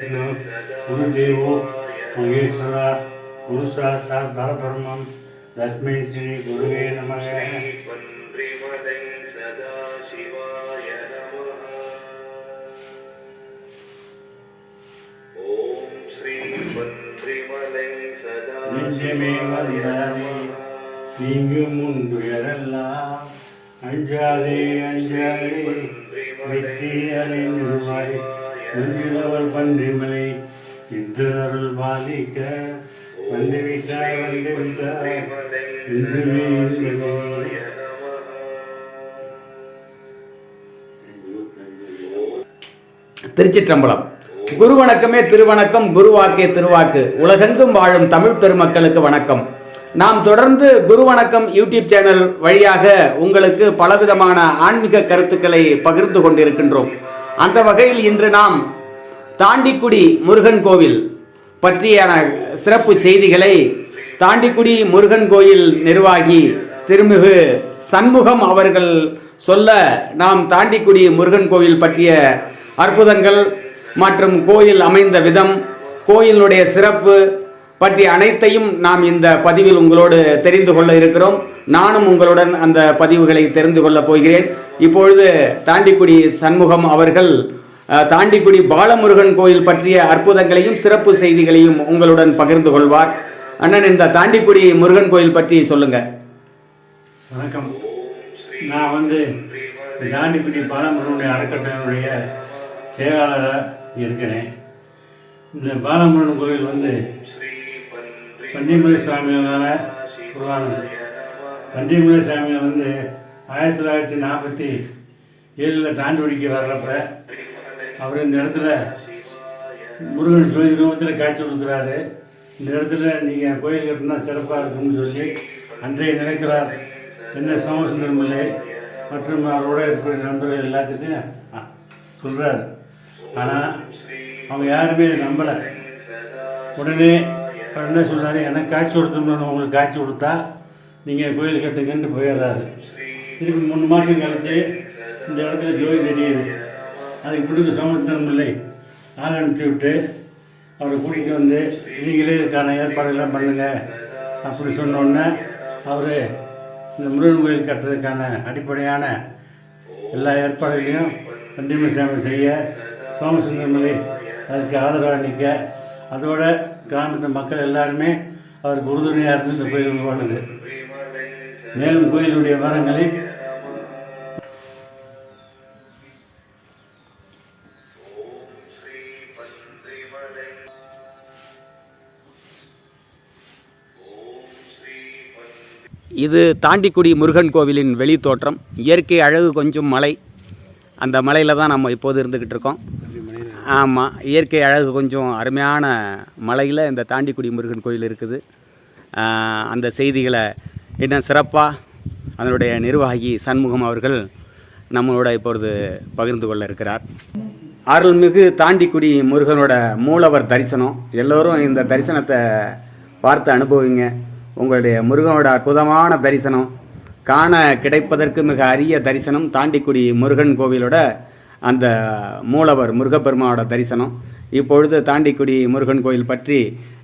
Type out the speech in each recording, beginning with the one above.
గురుదేవో మహేశ్వర గురుశాస్త్రధర్మం తస్మై శ్రీ గురువే నమ நீங்கும் முன்பு எல்லாம் அஞ்சாதே அஞ்சாதே வெற்றி அடைந்து நெஞ்சிலவர் பன்றிமலை சித்தரருள் பாலிக்க வந்து விட்டாய் வந்து விட்டாய் திருச்சிற்றம்பலம். குரு வணக்கமே திருவணக்கம் குருவாக்கே திருவாக்கு. உலகெங்கும் வாழும் தமிழ் பெருமக்களுக்கு வணக்கம். நாம் தொடர்ந்து குரு வணக்கம் யூடியூப் சேனல் வழியாக உங்களுக்கு பலவிதமான ஆன்மீக கருத்துக்களை பகிர்ந்து கொண்டிருக்கின்றோம். அந்த வகையில் இன்று நாம் தாண்டிக்குடி முருகன் கோவில் பற்றியான சிறப்பு செய்திகளை தாண்டிக்குடி முருகன் கோயில் நிர்வாகி திருமிகு சண்முகம் அவர்கள் சொல்ல நாம் தாண்டிக்குடி முருகன் கோவில் பற்றிய அற்புதங்கள் மற்றும் கோயில் அமைந்த விதம் கோயிலுடைய சிறப்பு பற்றி அனைத்தையும் நாம் இந்த பதிவில் உங்களோடு தெரிந்து கொள்ள இருக்கிறோம். நானும் உங்களுடன் அந்த பதிவுகளை தெரிந்து கொள்ளப் போகிறேன். இப்பொழுது தாண்டிக்குடி சண்முகம் அவர்கள் தாண்டிக்குடி பாலமுருகன் கோயில் பற்றிய அற்புதங்களையும் சிறப்பு செய்திகளையும் உங்களுடன் பகிர்ந்து கொள்வார். அண்ணன் இந்த தாண்டிக்குடி முருகன் கோயில் பற்றி சொல்லுங்க. வணக்கம். நான் வந்து தாண்டிக்குடி பாலமுருகனுடைய அறக்கட்டளையுடைய செயலாளராக இருக்கிறேன். இந்த பாலமுருகன் கோயில் வந்து பண்டிமலை சுவாமிகளால் உருவானது. பண்டிமலை சாமியை வந்து ஆயிரத்தி தொள்ளாயிரத்தி நாற்பத்தி ஏழில் தாண்டிவடிக்கு வர்றப்ப அவர் இந்த இடத்துல முருகன் ஜோதி ரூபத்தில் காட்சி கொடுக்குறாரு. இந்த இடத்துல நீங்கள் கோயில் கட்டினா சிறப்பாக இருக்கும்னு சொல்லி அன்றைய நினைக்கிறார். என்ன சோமசுந்தரம் பிள்ளை மற்றும் அவரோட இருக்கிற நண்பர்கள் எல்லாத்துக்கும் சொல்கிறார் ஆனால் அவங்க யாருமே நம்பலை. உடனே அவர் என்ன சொல்கிறாரு எனக்கு காட்சி கொடுத்தோம்னு உங்களுக்கு காட்சி கொடுத்தா நீங்கள் கோயில் கட்டுங்கன்ட்டு போயிடுறாரு. திருப்பி மூணு மாதம் கழித்து இந்த இடத்துல ஜோதி தெரியுது. அதுக்கு பிடிக்க சமர்த்தனம் இல்லை. ஆள் அனுப்பிச்சி விட்டு அவரை கூட்டிகிட்டு வந்து நீங்களே இதுக்கான ஏற்பாடுகள்லாம் பண்ணுங்கள் அப்படி சொன்னோடனே அவர் இந்த முருகன் கோயில் கட்டுறதுக்கான அடிப்படையான எல்லா ஏற்பாடுகளையும் பண்டிம சேவை செய்ய சோமசுந்தரமலை அதுக்கு ஆதரவாக நிற்க அதோட கிராமத்து மக்கள் எல்லாருமே அவருக்கு உறுதுணையாக இருந்து இந்த கோயில் உருவானது. மேலும் கோயிலுடைய விவரங்களை இது தாண்டிக்குடி முருகன் கோவிலின் வெளி தோற்றம் இயற்கை அழகு கொஞ்சம் மலை. அந்த மலையில் தான் நம்ம இப்போது இருந்துக்கிட்டு இருக்கோம். ஆமாம் இயற்கை அழகு கொஞ்சம் அருமையான மலையில் இந்த தாண்டிக்குடி முருகன் கோயில் இருக்குது. அந்த செய்திகளை இன்னும் சிறப்பாக அதனுடைய நிர்வாகி சண்முகம் அவர்கள் நம்மளோட இப்பொழுது பகிர்ந்து கொள்ள இருக்கிறார். அருள்மிகு தாண்டிக்குடி முருகனோட மூலவர் தரிசனம். எல்லோரும் இந்த தரிசனத்தை பார்த்து அனுபவிங்க. உங்களுடைய முருகனோட அற்புதமான தரிசனம். காண கிடைப்பதற்கு மிக அரிய தரிசனம் தாண்டிக்குடி முருகன் கோவிலோட அந்த மூலவர் முருகப்பெருமாவோட தரிசனம். இப்பொழுது தாண்டிக்குடி முருகன் கோயில் பற்றி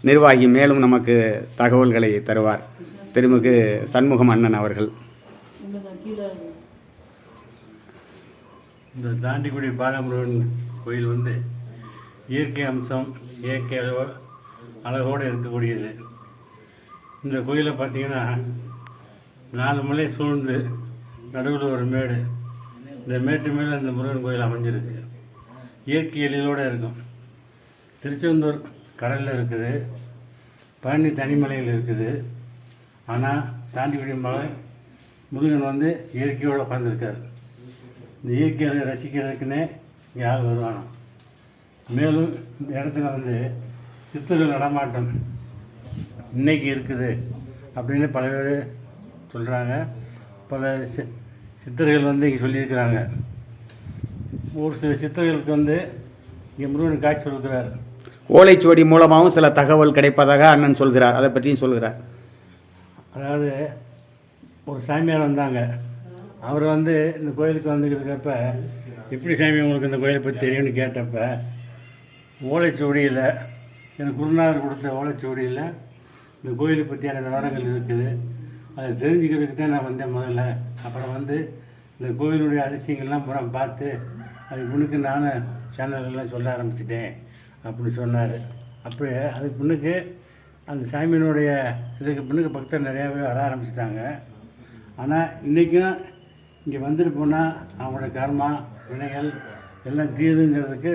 நிர்வாகி மேலும் நமக்கு தகவல்களை தருவார். திருமிகு சண்முகம் அண்ணன் அவர்கள். இந்த தாண்டிக்குடி பாலமுருகன் கோயில் வந்து இயற்கை அம்சம் இயற்கை அழகோடு இருக்கக்கூடியது. இந்த கோயிலை பார்த்தீங்கன்னா நாலு மலை சூழ்ந்து நடுவில் ஒரு மேடு. இந்த மேட்டு மேலே இந்த முருகன் கோயில் அமைஞ்சிருக்கு. இயற்கை எழிலோடு இருக்கும். திருச்செந்தூர் கடலில் இருக்குது. பழனி தனிமலையில் இருக்குது. ஆனால் தாண்டிக்குடி மலை முருகன் வந்து இயற்கையோடு உட்காந்துருக்கார் இந்த இயற்கையை ரசிக்கிறதுக்குன்னே இங்கே ஆள் வருவானோ மேலும் இந்த இடத்துல வந்து சித்தர்கள் நடமாட்டம் இன்னைக்கு இருக்குது அப்படின்னு பல பேர் சொல்கிறாங்க பல சி சித்தர்கள் வந்து இங்கே சொல்லியிருக்கிறாங்க. ஒரு சில சித்தர்களுக்கு வந்து இங்கே முருகன் காட்சி கொடுக்குறார். ஓலைச்சுவடி மூலமாகவும் சில தகவல் கிடைப்பதாக அண்ணன் சொல்கிறார். அதை பற்றியும் சொல்கிறார். அதாவது ஒரு சாமியார் வந்தாங்க. அவர் வந்து இந்த கோயிலுக்கு வந்துக்கிட்டு இருக்கப்ப எப்படி சாமி உங்களுக்கு இந்த கோயிலை பற்றி தெரியும்னு கேட்டப்ப ஓலைச்சுவடியில் எனக்கு குருநாதர் கொடுத்த ஓலைச்சுவடியில் இந்த கோயிலை பற்றியான விவரங்கள் இருக்குது. அதை தெரிஞ்சுக்கிறதுக்கு தான் நான் வந்தேன் முதல்ல. அப்புறம் வந்து இந்த கோயிலுடைய அதிசயங்கள்லாம் பூரா பார்த்து அதுக்கு முன்னுக்கு நானும் சேனல்லாம் சொல்ல ஆரம்பிச்சிட்டேன் அப்படின்னு சொன்னார். அப்படியே அதுக்கு முன்னுக்கு அந்த சாமியினுடைய இதுக்கு பின்னுக்கு பக்தர் நிறையாவே வர ஆரம்பிச்சிட்டாங்க. ஆனால் இன்றைக்கும் இங்கே வந்துட்டு போனால் அவங்களோட கர்மா வினைகள் எல்லாம் தீருங்கிறதுக்கு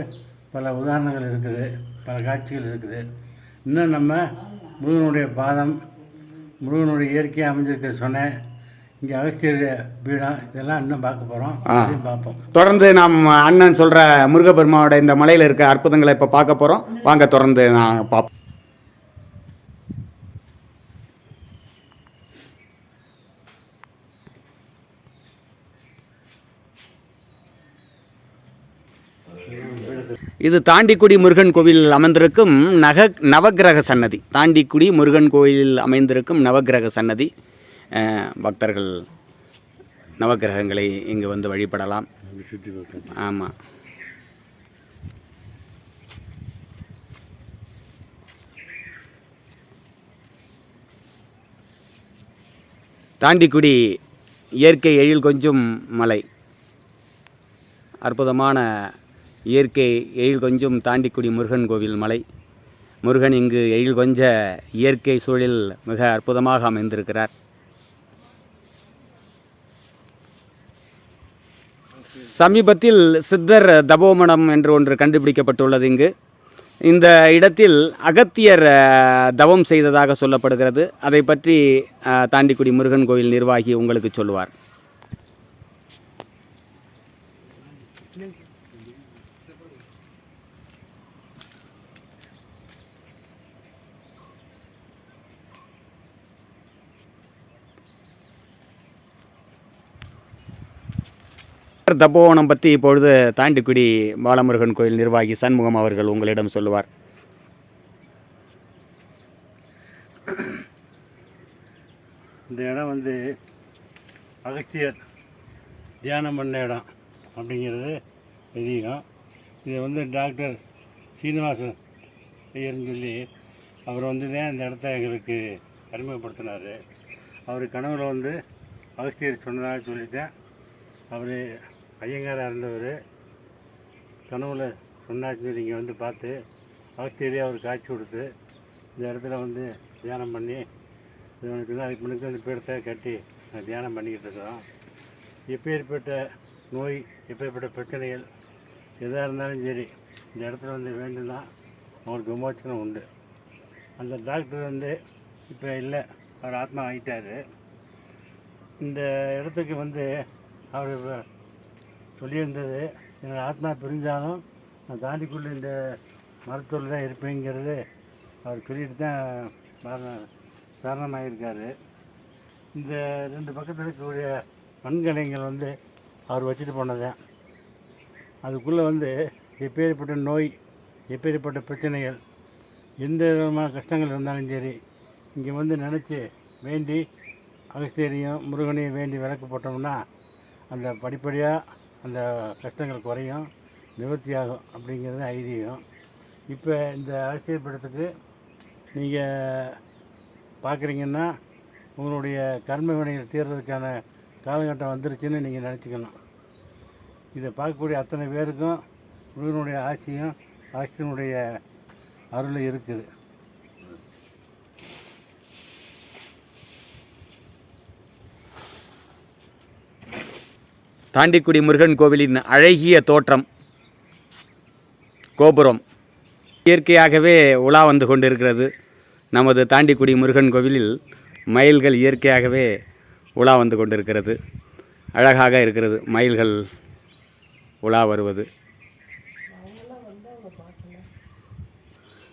பல உதாரணங்கள் இருக்குது பல காட்சிகள் இருக்குது. இன்னும் நம்ம முருகனுடைய பாதம் முருகனுடைய இயற்கையாக அமைஞ்சிருக்க சொன்னேன் இங்கே அகஸ்தியர் பீடம் இதெல்லாம் இன்னும் பார்க்க போகிறோம். அதையும் பார்ப்போம். தொடர்ந்து நாம் அண்ணன் சொல்கிற முருகப்பெருமாவோட இந்த மலையில் இருக்க அற்புதங்களை இப்போ பார்க்க போகிறோம் வாங்க தொடர்ந்து நான் பார்ப்போம். இது தாண்டிக்குடி முருகன் கோவிலில் அமர்ந்திருக்கும் நக நவக்கிரக சன்னதி. தாண்டிக்குடி முருகன் கோயிலில் அமைந்திருக்கும் நவக்கிரக சன்னதி. பக்தர்கள் நவக்கிரகங்களை இங்கு வந்து வழிபடலாம். ஆமாம் தாண்டிக்குடி இயற்கை எழில் கொஞ்சம் மலை. அற்புதமான இயற்கை எழில் கொஞ்சம் தாண்டிக்குடி முருகன் கோவில் மலை. முருகன் இங்கு எழில் கொஞ்ச இயற்கை சூழலில் மிக அற்புதமாக அமைந்திருக்கிறார். சமீபத்தில் சித்தர் தபோமனம் என்று ஒன்று கண்டுபிடிக்கப்பட்டுள்ளது இங்கு. இந்த இடத்தில் அகத்தியர் தவம் செய்ததாக சொல்லப்படுகிறது. அதை பற்றி தாண்டிக்குடி முருகன் கோவில் நிர்வாகி உங்களுக்கு சொல்லுவார் தபோவனம் பற்றி இப்பொழுது தாண்டிக்குடி பாலமுருகன் கோயில் நிர்வாகி சண்முகம் அவர்கள் உங்களிடம் சொல்லுவார். இந்த இடம் வந்து அகஸ்தியர் தியானம் பண்ண இடம் அப்படிங்கிறது தெரியும் இதை வந்து டாக்டர் சீனிவாசன் ஐயர்னு சொல்லி அவர் வந்து தான் இந்த இடத்த எங்களுக்கு அறிமுகப்படுத்தினார். அவர் கனவுல வந்து அகஸ்தியர் சொன்னதாக சொல்லித்தான் அவர் ஐயங்காராக இருந்தவர் கனவுல சொன்னாச்சு இங்கே வந்து பார்த்து ஆஸ்திரேலியா அவர் காட்சி கொடுத்து இந்த இடத்துல வந்து தியானம் பண்ணி இது அதுக்கு முன்னுக்கு வந்து பீடத்தை கட்டி நாங்கள் தியானம் பண்ணிக்கிட்டு இருக்கிறோம். எப்பேற்பட்ட நோய் எப்பேற்பட்ட பிரச்சனைகள் எதாக இருந்தாலும் சரி இந்த இடத்துல வந்து வேண்டும்னா அவருக்கு விமோச்சனம் உண்டு. அந்த டாக்டர் வந்து இப்போ இல்லை அவர் ஆத்மா ஆகிட்டார் இந்த இடத்துக்கு வந்து அவர் இப்போ சொல்லியிருந்தது. என்னோடய ஆத்மா பிரிஞ்சாலும் நான் தாண்டிக்குள்ளே இந்த மருத்துவத்தில் தான் இருப்பேங்கிறது அவர் சொல்லிட்டு தான் மரண- சரணமாயிருக்காரு. இந்த ரெண்டு பக்கத்தில் இருக்கக்கூடிய மண்கலைங்கள் வந்து அவர் வச்சுட்டு போனது அதுக்குள்ளே வந்து எப்பேற்பட்ட நோய் எப்பேற்பட்ட பிரச்சனைகள் எந்த விதமான கஷ்டங்கள் இருந்தாலும் சரி இங்கே வந்து நினச்சி வேண்டி அகஸ்தேரியும் முருகனையும் வேண்டி விளக்கு போட்டோம்னா அந்த படிப்படியாக அந்த கஷ்டங்கள் குறையும் நிவர்த்தியாகும் அப்படிங்கிறது ஐதீகம். இப்போ இந்த அரசியல் படத்துக்கு நீங்கள் பார்க்குறீங்கன்னா உங்களுடைய கர்ம வினைகள் தீர்றதுக்கான காலகட்டம் வந்துருச்சுன்னு நீங்கள் நினச்சிக்கணும். இதை பார்க்கக்கூடிய அத்தனை பேருக்கும் முருகனுடைய ஆட்சியும் ஆட்சியினுடைய அருள் இருக்குது. தாண்டிக்குடி முருகன் கோவிலின் அழகிய தோற்றம் கோபுரம். இயற்கையாகவே உலா வந்து கொண்டிருக்கிறது. நமது தாண்டிக்குடி முருகன் கோவிலில் மயில்கள் இயற்கையாகவே உலா வந்து கொண்டிருக்கிறது. அழகாக இருக்கிறது மயில்கள் உலா வருவது.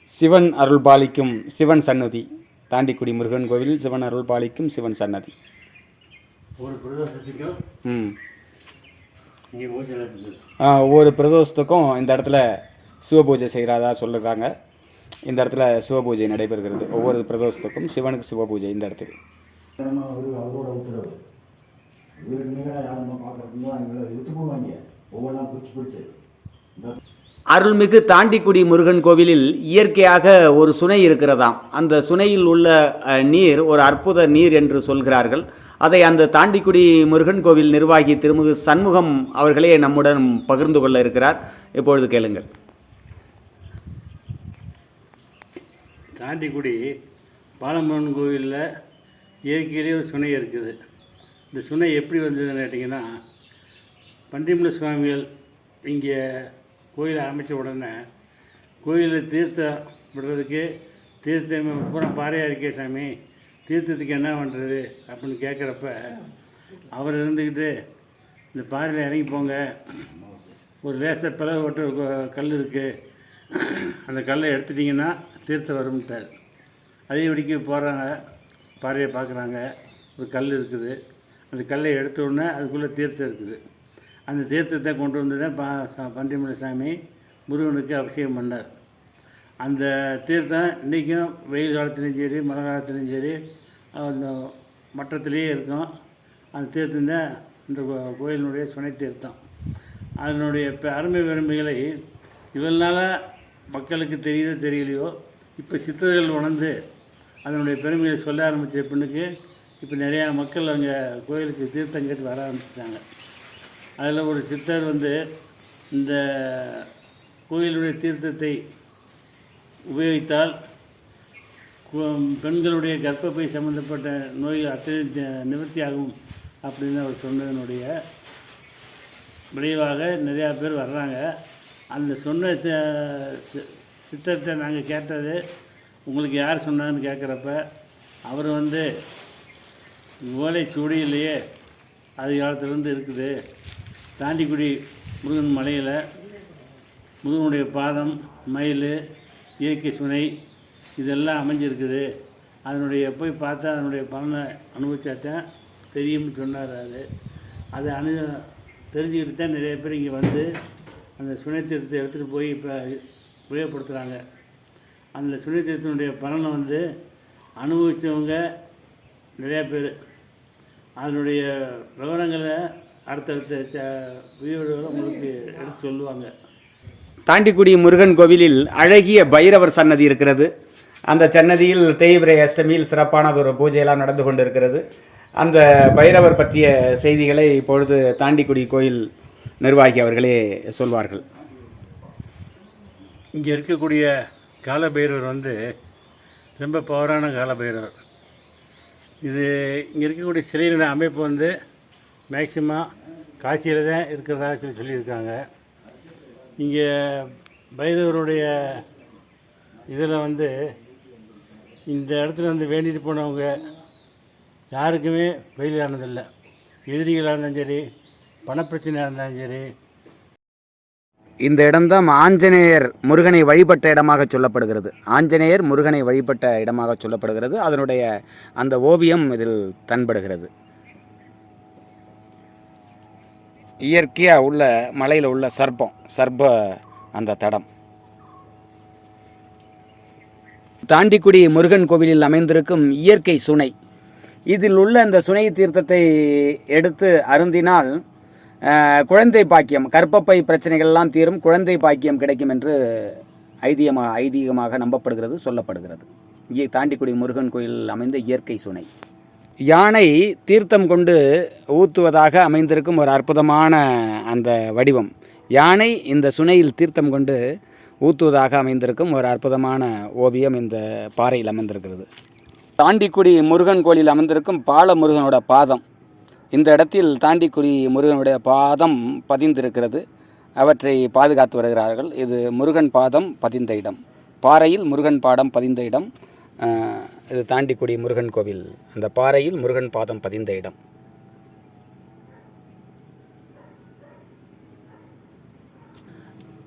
சிவன் அருள் பாலிக்கும் சிவன் சன்னதி. தாண்டிக்குடி முருகன் கோவிலில் சிவன் அருள் பாலிக்கும் சிவன் சன்னதி. ஒரு பிரதோஷத்துக்கும் ம். ஒவ்வொரு பிரதோஷத்துக்கும் இந்த இடத்துல சிவபூஜை செய்கிறதா சொல்லுறாங்க இந்த இடத்துல சிவபூஜை நடைபெறுகிறது. ஒவ்வொரு பிரதோஷத்துக்கும் சிவனுக்கு சிவபூஜை இந்த இடத்துக்கு. தினமும் அவரு அவரோட உத்தரவு. இவருக்கு நிகராக யாரும் பார்க்கறதுனா எங்களை இழுத்து போடுவாங்க. ஒவ்வொன்றா பிடிச்சி பிடிச்சி. இந்த அருள்மிகு தாண்டிக்குடி முருகன் கோவிலில் இயற்கையாக ஒரு சுனை இருக்கிறதாம். அந்த சுனையில் உள்ள நீர் ஒரு அற்புத நீர் என்று சொல்கிறார்கள். அதை அந்த தாண்டிக்குடி முருகன் கோவில் நிர்வாகி திருமுகு சண்முகம் அவர்களே நம்முடன் பகிர்ந்து கொள்ள இருக்கிறார். இப்பொழுது கேளுங்கள். தாண்டிக்குடி பாலமுருகன் கோவிலில் இயற்கையிலே ஒரு சுனை இருக்குது. இந்த சுனை எப்படி வந்ததுன்னு கேட்டிங்கன்னா பண்டிமல சுவாமிகள் இங்கே கோயிலை அமைச்ச உடனே கோயிலில் தீர்த்தம் விடுறதுக்கு தீர்த்தம் பூரா பாறையாக இருக்கே சாமி. தீர்த்தத்துக்கு என்ன பண்ணுறது அப்படின்னு கேட்குறப்ப அவர் இருந்துக்கிட்டு இந்த பாறையில் இறங்கி போங்க. ஒரு லேசாக பிளவு ஒட்டு கல் இருக்குது அந்த கல்லை எடுத்துட்டிங்கன்னா தீர்த்தம் வரும்ட்டார். அதே படிக்க போகிறாங்க பாறையை பார்க்குறாங்க. ஒரு கல் இருக்குது. அந்த கல்லை எடுத்த உடனே அதுக்குள்ளே தீர்த்தம் இருக்குது. அந்த தீர்த்தத்தை கொண்டு வந்து தான் பா ச- பண்டிமலை சாமி முருகனுக்கு அபிஷேகம் பண்ணார். அந்த தீர்த்தம் இன்றைக்கும் வெயில் காலத்துலேயும் சரி மழை காலத்துலேயும் சரி அந்த மட்டத்திலேயே இருக்கும். அந்த தீர்த்தம் தான் இந்த கோ- கோயிலினுடைய சுனை தீர்த்தம் அதனுடைய அருமை பெருமைகளை இவனால் மக்களுக்கு தெரியுதோ தெரியலையோ இப்போ சித்தர்கள் உணர்ந்து அதனுடைய பெருமையை சொல்ல ஆரம்பித்த பின்னுக்கு இப்போ நிறையா மக்கள் அங்கே கோயிலுக்கு தீர்த்தம் கேட்டு வர ஆரம்பிச்சிட்டாங்க. அதில் ஒரு சித்தர் வந்து இந்த கோயிலுடைய தீர்த்தத்தை உபயோகித்தால் பெண்களுடைய கர்ப்பப்பை சம்மந்தப்பட்ட நோய்கள் அத்தனை நிவர்த்தியாகும் அப்படின்னு அவர் சொன்னதனுடைய விளைவாக நிறையா பேர் வர்றாங்க. அந்த சொன்ன சி- சித்தத்தை நாங்கள் கேட்டது உங்களுக்கு யார் சொன்னான்னு கேட்குறப்ப அவர் வந்து ஓலை இல்லையே அது காலத்துலேருந்து இருக்குது. தாண்டிக்குடி முருகன் மலையில் முருகனுடைய பாதம் மயில் இயற்கை சுனை இதெல்லாம் அமைஞ்சிருக்குது. அதனுடைய போய் பார்த்தா அதனுடைய பலனை அனுபவிச்சாத்தான் தெரியும்னு சொன்னார் அது அதை அனு தெரிஞ்சுக்கிட்டு தான் நிறைய பேர் இங்கே வந்து அந்த சுனை தீர்த்தத்தை எடுத்துகிட்டு போய் இப்போ உபயோகப்படுத்துகிறாங்க அந்த சுனை தீர்த்தனுடைய பலனை வந்து அனுபவித்தவங்க நிறையா பேர். அதனுடைய விவரங்களை அடுத்தடுத்த ச வீடியோவில் உங்களுக்கு எடுத்து சொல்லுவாங்க. தாண்டிக்குடி முருகன் கோவிலில் அழகிய பைரவர் சன்னதி இருக்கிறது. அந்த சன்னதியில் தேய்பிரை அஷ்டமியில் சிறப்பானதொரு பூஜையெல்லாம் நடந்து கொண்டிருக்கிறது. அந்த பைரவர் பற்றிய செய்திகளை இப்பொழுது தாண்டிக்குடி கோயில் நிர்வாகி அவர்களே சொல்வார்கள். இங்கே இருக்கக்கூடிய காலபைரவர் வந்து ரொம்ப பவரான காலபைரவர். இது இங்கே இருக்கக்கூடிய சிலையின அமைப்பு வந்து மேக்சிமம் காசியில் தான் இருக்கிறதா சொல்லி சொல்லியிருக்காங்க. இங்கே பைரவருடைய இதில் வந்து இந்த இடத்துல வந்து வேண்டிட்டு போனவங்க யாருக்குமே ஃபெயில் ஆனதில்லை எதிரிகளாக இருந்தாலும் சரி பணப்பிரச்சனையாக இருந்தாலும் சரி. இந்த இடம்தான் ஆஞ்சநேயர் முருகனை வழிபட்ட இடமாக சொல்லப்படுகிறது. ஆஞ்சநேயர் முருகனை வழிபட்ட இடமாக சொல்லப்படுகிறது. அதனுடைய அந்த ஓவியம் இதில் தன்படுகிறது. இயற்கையாக உள்ள மலையில் உள்ள சர்ப்பம் சர்ப்ப அந்த தடம். தாண்டிக்குடி முருகன் கோவிலில் அமைந்திருக்கும் இயற்கை சுனை. இதில் உள்ள இந்த சுனை தீர்த்தத்தை எடுத்து அருந்தினால் குழந்தை பாக்கியம் கர்ப்பப்பை பிரச்சனைகள்லாம் தீரும் குழந்தை பாக்கியம் கிடைக்கும் என்று ஐதீகமாக ஐதீகமாக நம்பப்படுகிறது சொல்லப்படுகிறது. இங்கே தாண்டிக்குடி முருகன் கோயிலில் அமைந்த இயற்கை சுனை. யானை தீர்த்தம் கொண்டு ஊற்றுவதாக அமைந்திருக்கும் ஒரு அற்புதமான அந்த வடிவம். யானை இந்த சுனையில் தீர்த்தம் கொண்டு ஊற்றுவதாக அமைந்திருக்கும் ஒரு அற்புதமான ஓவியம் இந்த பாறையில் அமைந்திருக்கிறது தாண்டிக்குடி முருகன் கோயிலில் அமைந்திருக்கும் பால முருகனோட பாதம். இந்த இடத்தில் தாண்டிக்குடி முருகனுடைய பாதம் பதிந்திருக்கிறது. அவற்றை பாதுகாத்து வருகிறார்கள். இது முருகன் பாதம் பதிந்த இடம். பாறையில் முருகன் பாதம் பதிந்த இடம். இது தாண்டிக்குடி முருகன் கோவில். அந்த பாறையில் முருகன் பாதம் பதிந்த இடம்.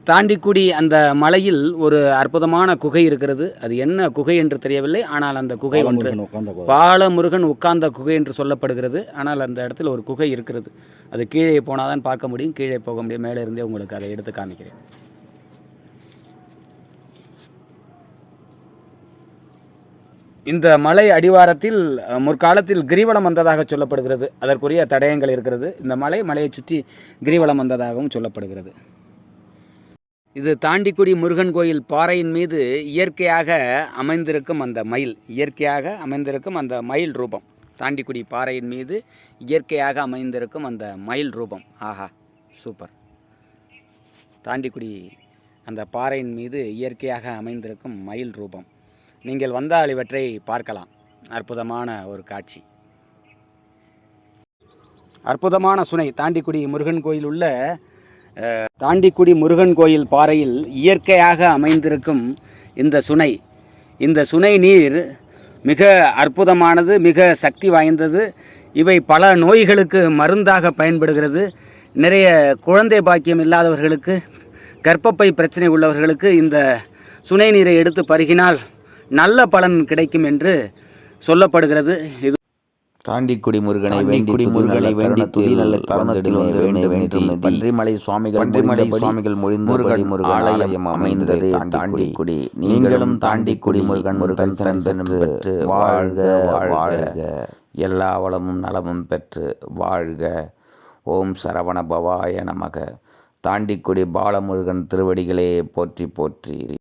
தாண்டிக்குடி அந்த மலையில் ஒரு அற்புதமான குகை இருக்கிறது. அது என்ன குகை என்று தெரியவில்லை. ஆனால் அந்த குகை ஒன்று பாலமுருகன் உட்கார்ந்த குகை. என்று சொல்லப்படுகிறது. ஆனால் அந்த இடத்துல ஒரு குகை இருக்கிறது. அது கீழே போனால் தான் பார்க்க முடியும். கீழே போக முடியும். மேலே இருந்தே உங்களுக்கு அதை எடுத்து காமிக்கிறேன். இந்த மலை அடிவாரத்தில் முற்காலத்தில் கிரிவலம் வந்ததாக சொல்லப்படுகிறது. அதற்குரிய தடயங்கள் இருக்கிறது. இந்த மலை மலையை சுற்றி கிரிவலம் வந்ததாகவும் சொல்லப்படுகிறது. இது தாண்டிக்குடி முருகன் கோயில் பாறையின் மீது இயற்கையாக அமைந்திருக்கும் அந்த மயில். இயற்கையாக அமைந்திருக்கும் அந்த மயில் ரூபம். தாண்டிக்குடி பாறையின் மீது இயற்கையாக அமைந்திருக்கும் அந்த மயில் ரூபம். ஆஹா சூப்பர். தாண்டிக்குடி அந்த பாறையின் மீது இயற்கையாக அமைந்திருக்கும் மயில் ரூபம். நீங்கள் வந்தால் இவற்றை பார்க்கலாம். அற்புதமான ஒரு காட்சி. அற்புதமான சுனை தாண்டிக்குடி முருகன் கோயில் உள்ள தாண்டிக்குடி முருகன் கோயில் பாறையில் இயற்கையாக அமைந்திருக்கும் இந்த சுனை. இந்த சுனை நீர் மிக அற்புதமானது மிக சக்தி வாய்ந்தது. இவை பல நோய்களுக்கு மருந்தாக பயன்படுகிறது. நிறைய குழந்தை பாக்கியம் இல்லாதவர்களுக்கு கர்ப்பப்பை பிரச்சனை உள்ளவர்களுக்கு இந்த சுனை நீரை எடுத்து பருகினால் நல்ல பலன் கிடைக்கும் என்று சொல்லப்படுகிறது. இது தாண்டிக்குடி முருகனை வேண்டி தாண்டிக்குடி முருகனை வேண்டி துதி நல்ல தருணத்தில் தருணத்தில் வந்து வந்து வேண்டி வேண்டி பன்றிமலை சுவாமிகள் பன்றிமலை சுவாமிகள் மொழிந்தபடி முருகன் முருகன் ஆலயம் அமைந்ததே தாண்டிக்குடி. நீங்களும் தாண்டிக்குடி முருகன் முருகன் பெற்று வாழ்க வாழ்க எல்லா வளமும் நலமும் பெற்று வாழ்க. ஓம் சரவண பவாய நமக. தாண்டிக்குடி பாலமுருகன் திருவடிகளே போற்றி போற்றி.